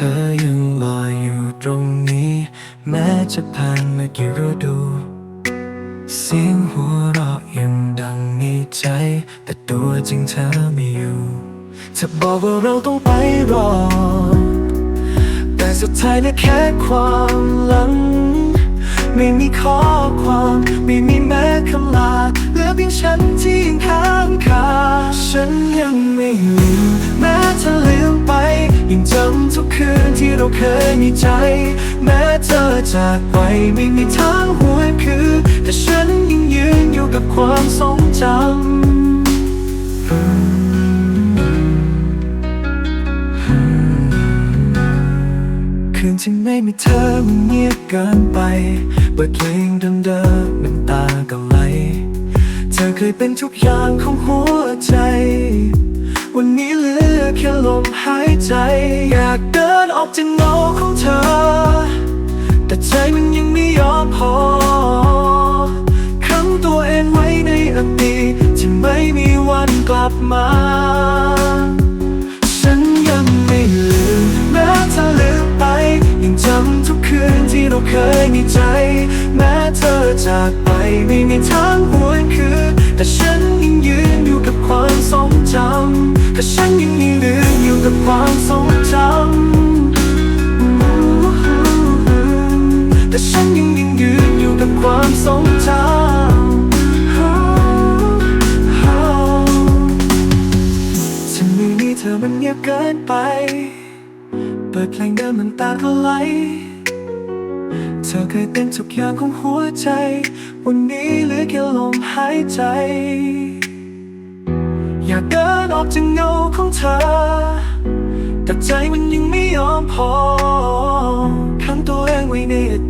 ธอยังลอยอยู่ตรงนี้ แม้จะผ่านมากี่ฤดู เสียงหัวเราะยังดังในใจ แต่ตัวจริงเธอไม่อยู่เธอบอกว่าเราต้องไปรอ แต่สุดท้ายนะแค่ความหลัง ไม่มีข้อความไม่มีแม้คำลาเหลือเพียงฉันที่ยังค้างคาฉันยังไม่ลืมแม้เธอลืมไปยังเจำ ทุกคืนที่เราเคยมีใจ แม้เธอจากไปไม่มีทางหวนคืนแต่ฉันยังยืนอยู่กับความทรงจำคืนที่ไม่มีเธอมันเงียบเกินไป เปิดเพลงเดิมๆน้ำตาก็ไหล เธอเคยเป็นทุกอย่างของหัวใจ วันนี้เหลือแค่ลมหายใจากเดินออกจากเงาของเธอ แต่ใจมันยังไม่ยอมพอขังตัวเองไว้ในอดีตที่ไม่มีวันกลับมา ฉันยังไม่ลืมแม้เธอลืมไป ยังจำทุกคืนที่เราเคยมีใจ แม้เธอจากไปไม่มีทางหวนคืนแต่ฉันยังยืนอยู่กับความทรงจำแต่ฉันยังไม่ลืมอยู่กับความทรงจำ ความทรงจำฉันไม่มีเธอมันเงียบเกินไป เปิดเพลงเดิมมันตาก็ไหล เธอเคยเป็นทุกอย่างของหัวใจ วันนี้เหลือแค่ลมหายใจ อยากเดินออกจากเงาของเธอ แต่ใจมันยังไม่ยอมพอ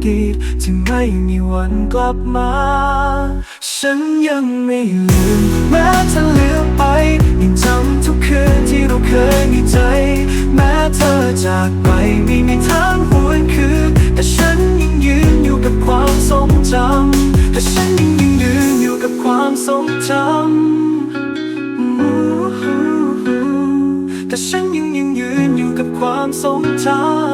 ดีตที่ไม่มีวันกลับมา ฉันยังไม่ลืมแม้เธอลืมไปยังจำทุกคืนที่เราเคยมีใจ แม้เธอจากไปไม่มีทางหวนคืนแต่ฉันยังยืนอยู่กับความทรงจำแต่ฉันยังยังยืนอยู่กับความทรงจำแต่ฉันยังยังยืนอยู่กับความทรงจำ